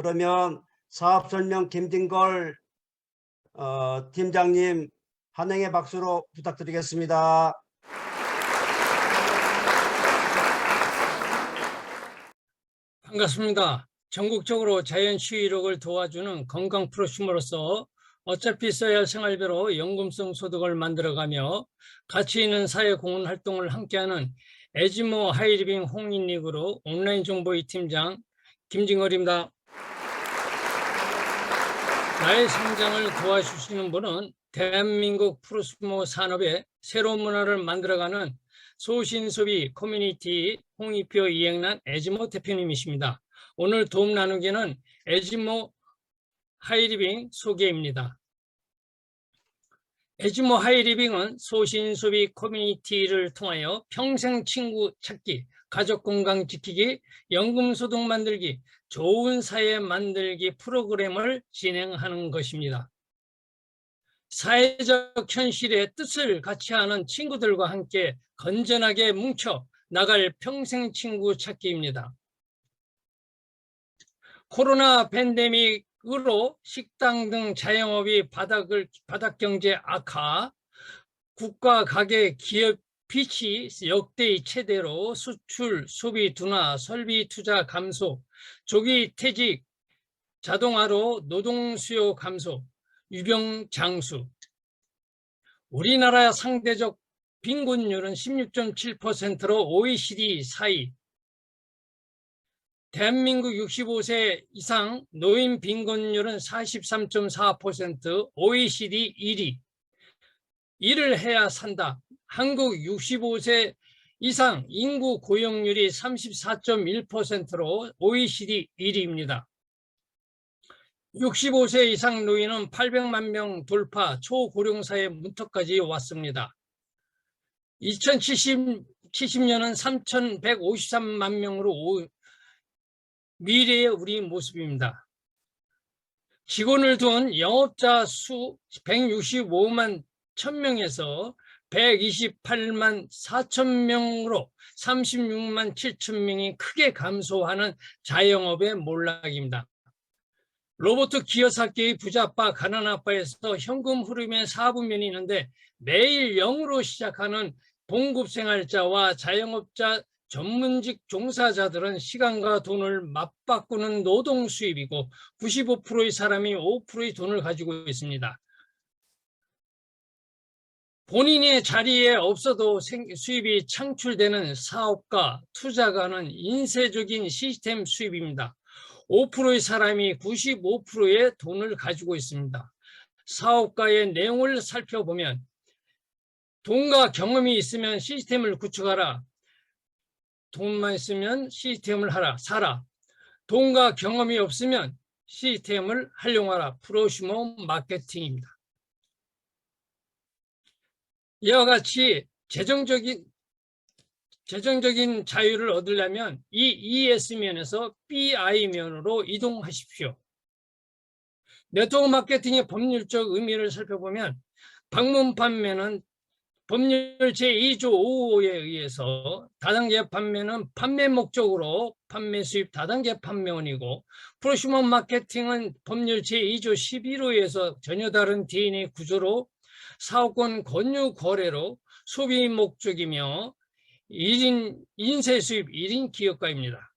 그러면 사업 설명 김진걸 어, 팀장님 한행의 박수로 부탁드리겠습니다. 반갑습니다. 전국적으로 자연 치유력을 도와주는 건강 프로슈머로서 어차피 써야 할 생활비로 연금성 소득을 만들어가며 가치 있는 사회 공헌 활동을 함께하는 에지모 하이리빙 홍인리그로 온라인 정보의 팀장 김진걸입니다. 나의 성장을 도와주시는 분은 대한민국 프로스모 산업의 새로운 문화를 만들어가는 소신소비 커뮤니티 홍익표 이행란 에지모 대표님이십니다. 오늘 도움 나누기는 에지모 하이리빙 소개입니다. 에지모 하이리빙은 소신소비 커뮤니티를 통하여 평생 친구 찾기, 가족 건강 지키기, 연금 소득 만들기, 좋은 사회 만들기 프로그램을 진행하는 것입니다. 사회적 현실의 뜻을 같이 하는 친구들과 함께 건전하게 뭉쳐 나갈 평생 친구 찾기입니다. 코로나 팬데믹으로 식당 등 자영업이 바닥을 바닥 경제 악화, 국가 가계 기업 빚이 역대의 최대로 수출, 소비 둔화, 설비 투자 감소, 조기 퇴직, 자동화로 노동 수요 감소, 유병 장수. 우리나라 상대적 빈곤율은 16.7%로 OECD 사이. 대한민국 65세 이상 노인 빈곤율은 43.4%, OECD 1위. 일을 해야 산다. 한국 65세 이상 인구 고용률이 34.1%로 OECD 1위입니다. 65세 이상 노인은 800만 명 돌파 초고령사회 문턱까지 왔습니다. 2070년은 3,153만 명으로 오- 미래의 우리 모습입니다. 직원을 둔 영업자 수 165만 1000명에서 128만 4천 명으로 36만 7천 명이 크게 감소하는 자영업의 몰락입니다. 로버트 기어사키의 부자빠 가난 아빠에서 현금 흐름의 사부면이 있는데 매일 0으로 시작하는 봉급생활자와 자영업자 전문직 종사자들은 시간과 돈을 맞바꾸는 노동 수입이고 95%의 사람이 5%의 돈을 가지고 있습니다. 본인의 자리에 없어도 생- 수입이 창출되는 사업가, 투자가는 인쇄적인 시스템 수입입니다. 5%의 사람이 95%의 돈을 가지고 있습니다. 사업가의 내용을 살펴보면 돈과 경험이 있으면 시스템을 구축하라. 돈만 있으면 시스템을 하라. 사라. 돈과 경험이 없으면 시스템을 활용하라. 프로슈머 마케팅입니다. 이와 같이 재정적인 재정적인 자유를 얻으려면 이 ES면에서 BI면으로 이동하십시오. 네트워크 마케팅의 법률적 의미를 살펴보면 방문 판매는 법률 제2조 5호에 의해서 다단계 판매는 판매 목적으로 판매 수입 다단계 판매원이고 프로슈머 마케팅은 법률 제2조 11호에서 전혀 다른 DNA 구조로 사업권 권유 거래로 소비 목적이며 1인 인쇄 수입 1인 기업가입니다.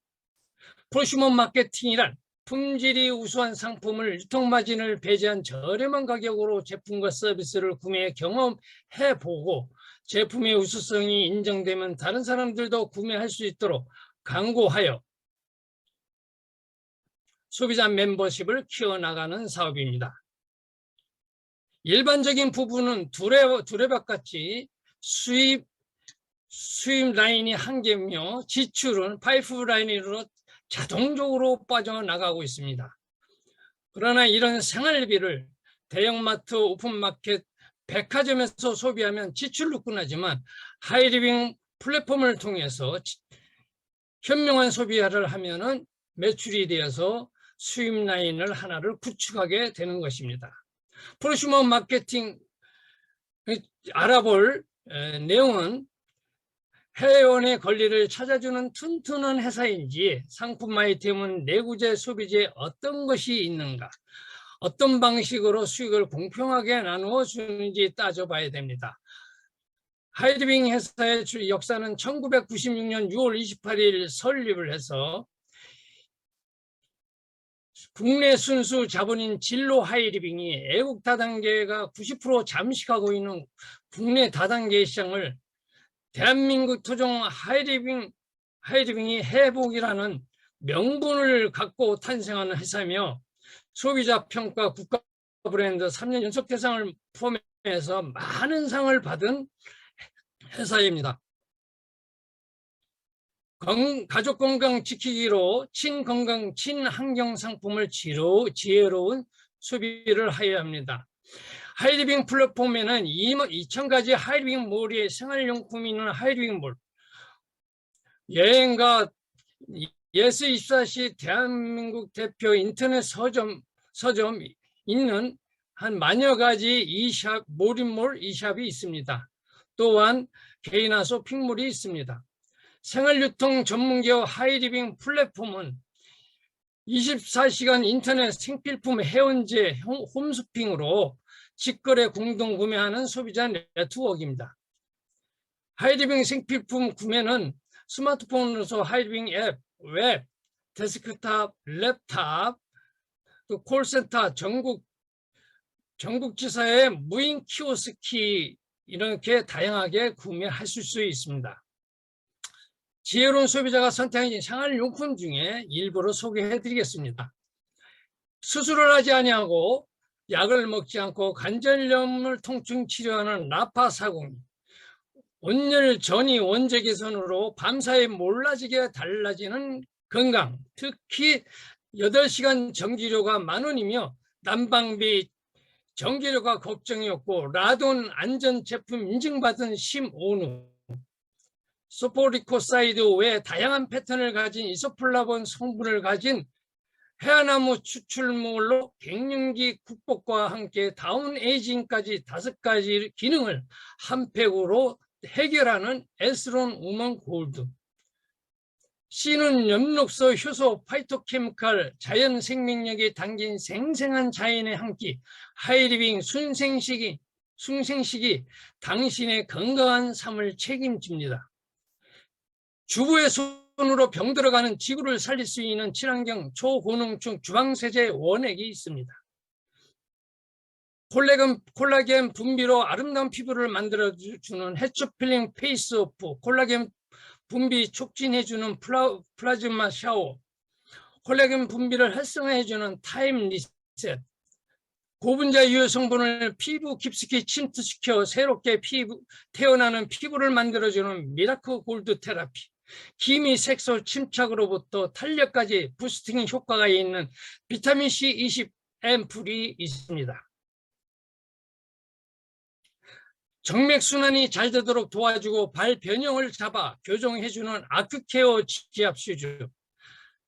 프로슈머 마케팅이란 품질이 우수한 상품을 유통마진을 배제한 저렴한 가격으로 제품과 서비스를 구매 경험해보고 제품의 우수성이 인정되면 다른 사람들도 구매할 수 있도록 광고하여 소비자 멤버십을 키워나가는 사업입니다. 일반적인 부분은 두레, 두레박같이 수입, 수입 라인이 한 개며 지출은 파이프 라인으로 자동적으로 빠져나가고 있습니다. 그러나 이런 생활비를 대형마트, 오픈마켓, 백화점에서 소비하면 지출로 끝나지만 하이리빙 플랫폼을 통해서 지- 현명한 소비를 하면 은 매출이 되어서 수입 라인을 하나를 구축하게 되는 것입니다. 프로슈머 마케팅 알아볼 에, 내용은 회원의 권리를 찾아주는 튼튼한 회사인지 상품 아이템은 내구재 소비재에 어떤 것이 있는가 어떤 방식으로 수익을 공평하게 나누어 주는지 따져봐야 됩니다. 하이드빙 회사의 주- 역사는 1996년 6월 28일 설립을 해서 국내 순수 자본인 진로 하이리빙이 애국 다단계가 90% 잠식하고 있는 국내 다단계 시장을 대한민국 토종 하이리빙 하이리빙이 회복이라는 명분을 갖고 탄생하는 회사며 소비자 평가 국가 브랜드 3년 연속 대상을 포함해서 많은 상을 받은 회사입니다. 건- 가족 건강 지키기로 친건강 친환경 상품을 지로, 지혜로운 소비를 하여야 합니다. 하이리빙 플랫폼에는 2,000가지 하이리빙 몰이 생활용품이 있는 하이리빙 몰, 여행과 예스24시 대한민국 대표 인터넷 서점, 서점 있는 한 만여 가지 이샵, 몰인몰 이샵이 있습니다. 또한 개인화 쇼핑몰이 있습니다. 생활유통 전문기업 하이리빙 플랫폼은 24시간 인터넷 생필품 홈- 홈쇼핑으로 직거래 공동 구매하는 소비자 네트워크입니다. 하이리빙 생필품 구매는 스마트폰으로서 하이리빙 앱, 웹, 데스크탑, 랩탑, 또 콜센터 전국 전국 지사의 무인 키오스키 이렇게 다양하게 구매하실 수 있습니다. 지혜로운 소비자가 선택한 생활 용품 중에 일부를 소개해 드리겠습니다. 수술을 하지 아니하고 약을 먹지 않고 관절염을 통증 치료하는 라파사공 온열 전이 원재 개선으로 밤사이 몰라지게 달라지는 건강 특히 8시간 전기료가 만 원이며 난방비 전기료가 걱정이었고 라돈 안전 제품 인증받은 심오누 소포리코사이드 외 다양한 패턴을 가진 이소플라본 성분을 가진 해안나무 추출물로 갱년기 극복과 함께 다운 에이징까지 다섯 가지 기능을 한 팩으로 해결하는 에스론 우먼 골드 C는 엽록소 효소 파이토케미칼 자연 생명력이 담긴 생생한 자연의 한 끼 하이리빙 순생식이 순생식이 당신의 건강한 삶을 책임집니다. 주부의 손으로 병 들어가는 지구를 살릴 수 있는 친환경 초고농축 주방세제 원액이 있습니다. 콜라겐, 콜라겐 분비로 아름다운 피부를 만들어주는 해초 필링 페이스오프, 콜라겐 분비 촉진해주는 플라, 플라즈마 샤워, 콜라겐 분비를 활성화해주는 타임 리셋, 고분자 유효 성분을 피부 깊숙이 침투시켜 새롭게 피부, 태어나는 피부를 만들어주는 미라클 골드 테라피, 기미 색소 침착으로부터 탄력까지 부스팅 효과가 있는 비타민C 20 앰플이 있습니다. 정맥순환이 잘 되도록 도와주고 발 변형을 잡아 교정해주는 아크케어 지압 슈즈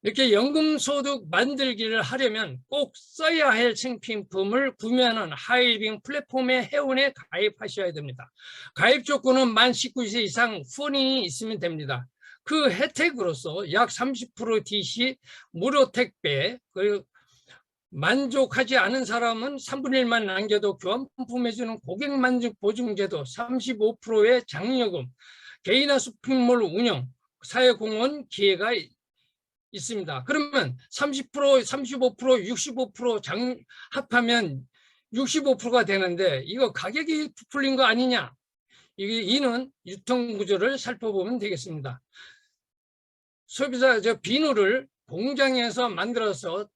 이렇게 연금소득 만들기를 하려면 꼭 써야 할 생필품을 구매하는 하이빙 플랫폼의 회원에 가입하셔야 됩니다. 가입 조건은 만 19세 이상 후원인이 있으면 됩니다. 그 혜택으로서 약 30% DC 무료 택배 그리고 만족하지 않은 사람은 3분의 1만 남겨도 교환품 해주는 고객 만족 보증제도 35%의 장려금 개인화 쇼핑몰 운영 사회공헌 기회가 있습니다. 그러면 30%, 35%, 65% 장, 합하면 65%가 되는데 이거 가격이 부풀린 거 아니냐? 이게 이는 유통 구조를 살펴보면 되겠습니다. 소비자 저 비누를 공장에서 만들어서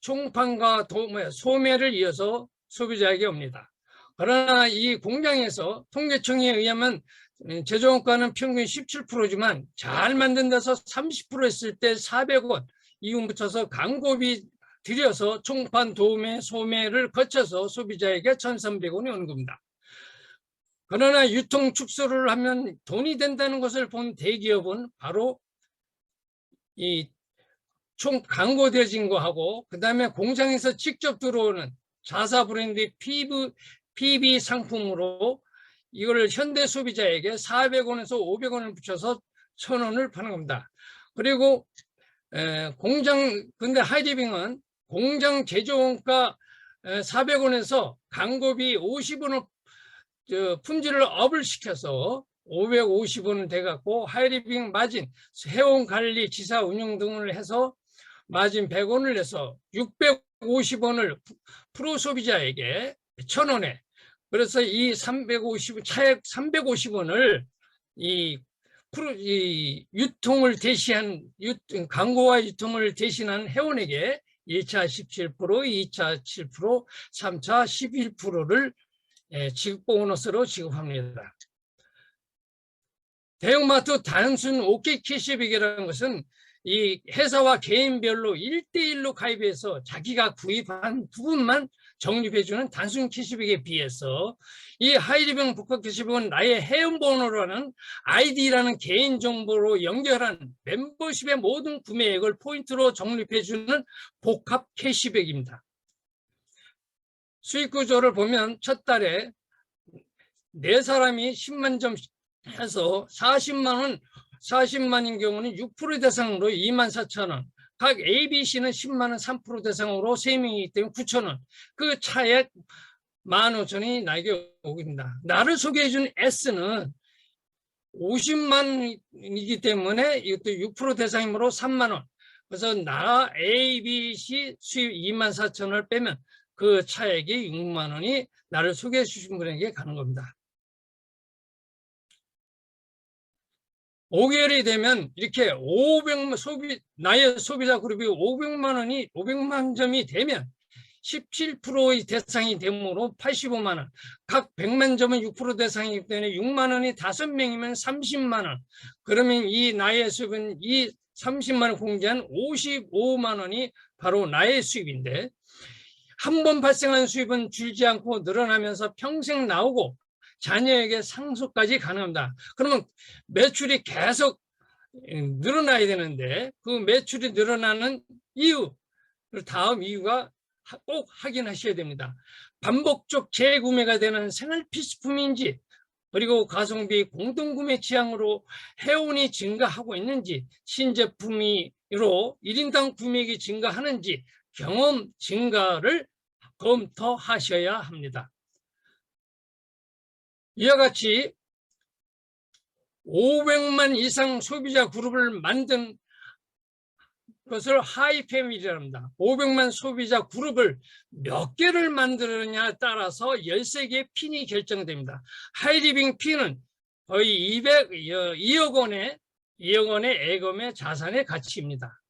총판과 도, 뭐야, 소매를 이어서 소비자에게 옵니다. 그러나 이 공장에서 통계청에 의하면 제조원가는 평균 17%지만 잘 만든 데서 30% 했을 때 400원 이윤 붙여서 광고비 들여서 총판 도매 소매를 거쳐서 소비자에게 1,300원이 오는 겁니다. 그러나 유통 축소를 하면 돈이 된다는 것을 본 대기업은 바로 이 총 광고되어진 거하고 그 다음에 공장에서 직접 들어오는 자사 브랜드 PB, PB 상품으로 이거를 현대 소비자에게 400원에서 500원을 붙여서 1000원을 파는 겁니다. 그리고 에, 공장 근데 하이디빙은 공장 제조원가 400원에서 광고비 50원을 저 품질을 업을 시켜서 550원을 돼갖고 하이리빙 마진, 회원 관리, 지사 운영 등을 해서 마진 100원을 내서 650원을 프로 소비자에게 1000원에 그래서 이 350, 차액 350원을 이 프로, 이 유통을 대시한, 유, 광고와 유통을 대신한 회원에게 1차 17%, 2차 7%, 3차 11%를 예, 지급 보너스로 지급합니다. 대형마트 단순 캐시백이라는 것은 이 회사와 개인별로 1대1로 가입해서 자기가 구입한 부분만 적립해주는 단순 캐시백에 비해서 이 하이리병 복합 캐시백은 나의 회원번호라는 아이디라는 개인정보로 연결한 멤버십의 모든 구매액을 포인트로 적립해주는 복합 캐시백입니다. 수익 구조를 보면 첫 달에 네 사람이 10만 점 해서 40만 원, 40만인 경우는 6% 대상으로 2만 4천 원. 각 ABC는 10만 원 3% 대상으로 3명이기 때문에 9천 원. 그 차액 15,000원이 나에게 오입니다. 나를 소개해 준 S는 50만이기 때문에 이것도 6% 대상이므로 3만 원. 그래서 나 A, B, C 수입 2만 4천 원을 빼면 그 차액이 6만 원이 나를 소개해 주신 분에게 가는 겁니다. 5개월이 되면 이렇게 500만 소비 나의 소비자 그룹이 500만 원이 500만 점이 되면 17%의 대상이 되므로 85만 원. 각 100만 점은 6% 대상이기 때문에 6만 원이 5명이면 30만 원. 그러면 이 나의 수입은 이 30만 원 공제한 55만 원이 바로 나의 수입인데 한 번 발생한 수입은 줄지 않고 늘어나면서 평생 나오고 자녀에게 상속까지 가능합니다. 그러면 매출이 계속 늘어나야 되는데 그 매출이 늘어나는 이유 다음 이유가 꼭 확인하셔야 됩니다. 반복적 재구매가 되는 생활 필수품인지 그리고 가성비 공동구매 취향으로 회원이 증가하고 있는지 신제품이로 1인당 구매액이 증가하는지 경험 증가를 검토하셔야 합니다. 이와 같이 500만 이상 소비자 그룹을 만든 것을 하이패밀리라 합니다. 500만 소비자 그룹을 몇 개를 만들느냐에 따라서 13개의 핀이 결정됩니다. 하이리빙 핀은 거의 200, 2억 원의 2억 원의 애금의 자산의 가치입니다.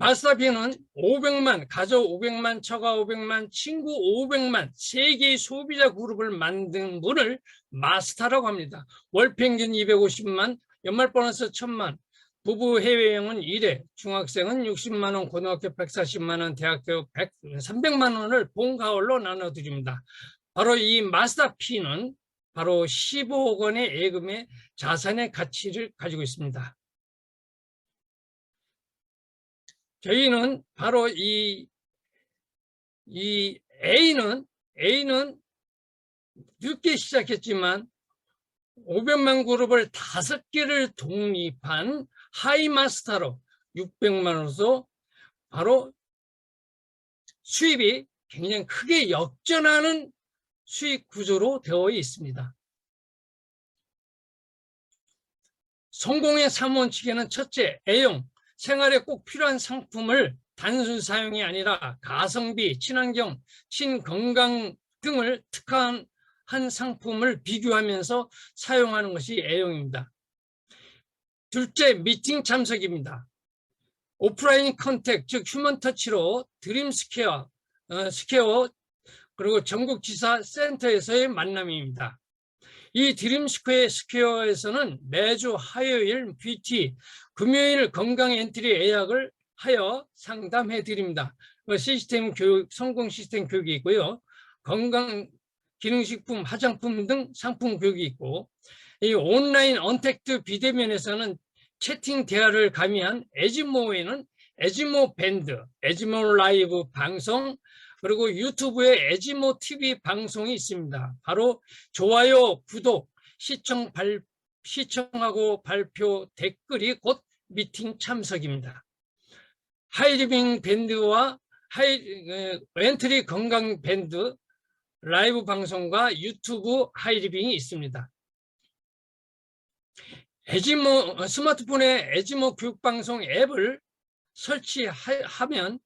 마스터핀은 500만, 가족 500만, 처가 500만, 친구 500만, 세 개의 소비자 그룹을 만든 분을 마스터라고 합니다. 월 평균 250만, 연말 보너스 1000만, 부부 해외여행은 1회, 중학생은 60만 원, 고등학교 140만 원, 대학교 100, 300만 원을 본가월로 나눠드립니다. 바로 이 마스터핀은 바로 15억 원의 예금의 자산의 가치를 가지고 있습니다. 저희는 바로 이, 이 A는, A는 늦게 시작했지만 500만 그룹을 다섯 개를 독립한 하이마스터로 600만 원으로 바로 수입이 굉장히 크게 역전하는 수익 구조로 되어 있습니다. 성공의 3원칙에는 첫째, A형, 생활에 꼭 필요한 상품을 단순 사용이 아니라 가성비, 친환경, 친건강 등을 특화한 한 상품을 비교하면서 사용하는 것이 A형입니다. 둘째, 미팅 참석입니다. 오프라인 컨택, 즉 휴먼 터치로 드림 스퀘어, 어, 스퀘어 그리고 전국지사 센터에서의 만남입니다. 이 드림 스퀘어 스퀘어에서는 매주 화요일 뷰티, 금요일 건강 엔트리 예약을 하여 상담해 드립니다. 그 시스템 교육, 성공 시스템 교육이 있고요. 건강 기능식품, 화장품 등 상품 교육이 있고 이 온라인 언택트 비대면에서는 채팅 대화를 가미한 에지모에는 에지모 밴드, 에지모 라이브 방송, 그리고 유튜브에 에지모 TV 방송이 있습니다. 바로 좋아요, 구독, 시청 발, 시청하고 발표 댓글이 곧 미팅 참석입니다. 하이리빙 밴드와 하이, 에, 렌트리 건강 밴드 라이브 방송과 유튜브 하이리빙이 있습니다. 에지모 어, 스마트폰에 에지모 교육방송 앱을 설치하면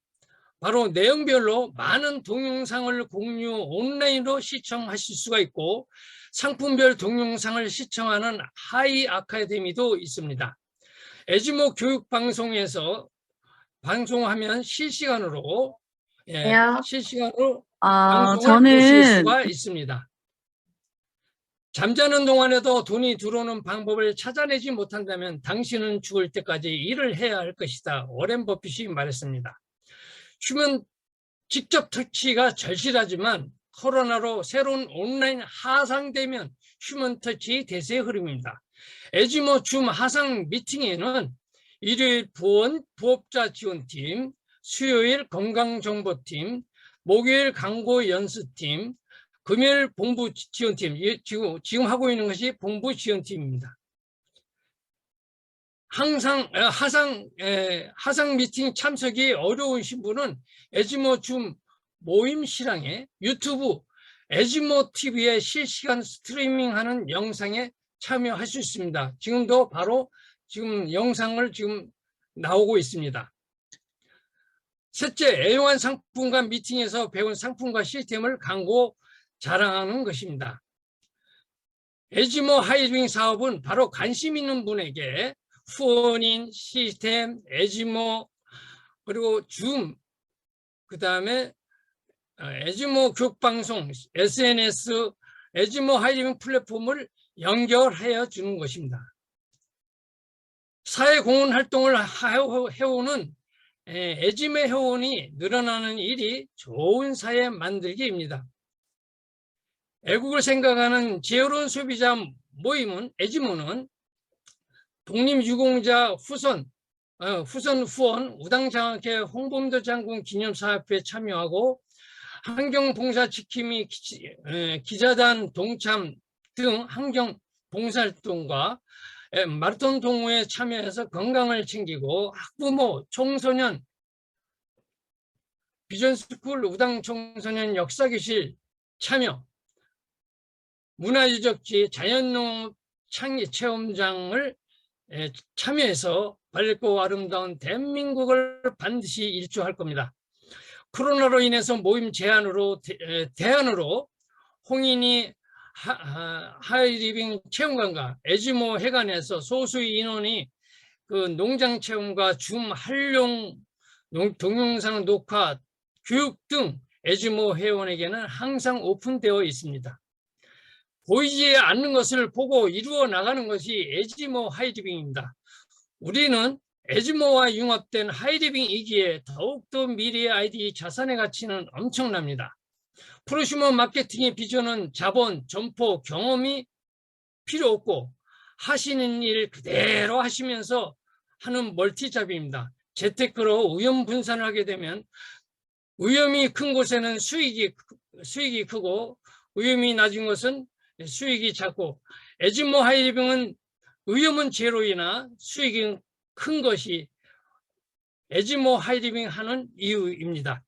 바로 내용별로 많은 동영상을 공유 온라인으로 시청하실 수가 있고 상품별 동영상을 시청하는 하이 아카데미도 있습니다. 에지모 교육방송에서 방송하면 실시간으로 예, 요 실시간으로 아, 방송을 보실 저는 수가 있습니다. 잠자는 동안에도 돈이 들어오는 방법을 찾아내지 못한다면 당신은 죽을 때까지 일을 해야 할 것이다. 오렌 버핏이 말했습니다. 휴먼 직접 터치가 절실하지만 코로나로 새로운 온라인 하상되면 휴먼 터치 대세의 흐름입니다. 에지모 줌 하상 미팅에는 일요일 부원 부업자 지원팀, 수요일 건강정보팀, 목요일 광고 연수팀, 금요일 본부 지- 지원팀, 이- 지금, 지금 하고 있는 것이 본부 지원팀입니다. 항상 에, 하상 에, 하상 미팅 참석이 어려우신 분은 에지모 줌 모임 실황에 유튜브 에지모 TV에 실시간 스트리밍하는 영상에 참여할 수 있습니다. 지금도 바로 지금 영상을 지금 나오고 있습니다. 셋째, 애용한 상품과 미팅에서 배운 상품과 시스템을 광고 자랑하는 것입니다. 에지모 하이링 사업은 바로 관심 있는 분에게 후원인, 시스템, 에지모, 그리고 줌, 그 다음에 에지모 교육방송, SNS, 에지모 하이링 플랫폼을 연결하여 주는 것입니다. 사회공헌 활동을 해오는 에, 에지메 회원이 늘어나는 일이 좋은 사회 만들기입니다. 애국을 생각하는 지혜로운 소비자 모임은 에지모는 독립유공자 후손 어, 후손 후원 우당장학회 홍범도 장군 기념사업회에 참여하고 환경봉사 지킴이 기, 에, 기자단 동참 등 환경 봉사활동과 에, 마라톤 동호회에 참여해서 건강을 챙기고 학부모, 청소년, 비전스쿨 우당 청소년 역사교실 참여, 문화유적지 자연농업 창의 체험장을 에, 참여해서 밝고 아름다운 대한민국을 반드시 일주할 겁니다. 코로나로 인해서 모임 제한으로 대안으로 홍인이 하이리빙 체험관과 에지모 해관에서 소수의 인원이 그 농장 체험과 줌 활용 농- 동영상 녹화 교육 등 에지모 회원에게는 항상 오픈되어 있습니다. 보이지 않는 것을 보고 이루어 나가는 것이 에지모 하이리빙입니다. 우리는 에지모와 융합된 하이리빙이기에 더욱더 미래의 아이디 자산의 가치는 엄청납니다. 프로슈머 마케팅의 비전은 자본, 점포, 경험이 필요 없고 하시는 일 그대로 하시면서 하는 멀티잡입니다. 재테크로 위험 분산을 하게 되면 위험이 큰 곳에는 수익이 크- 수익이 크고 위험이 낮은 것은 수익이 작고 에지모 하이리빙은 위험은 제로이나 수익이 큰 것이 에지모 하이리빙 하는 이유입니다.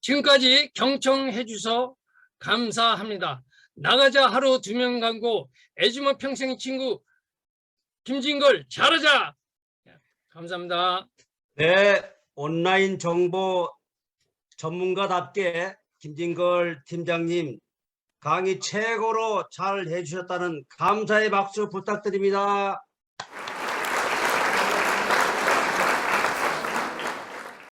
지금까지 경청해 주셔서 감사합니다. 나가자 하루 두 명 광고 에지모 평생 친구 김진걸 잘하자. 감사합니다. 네, 온라인 정보 전문가답게 김진걸 팀장님 강의 최고로 잘 해주셨다는 감사의 박수 부탁드립니다.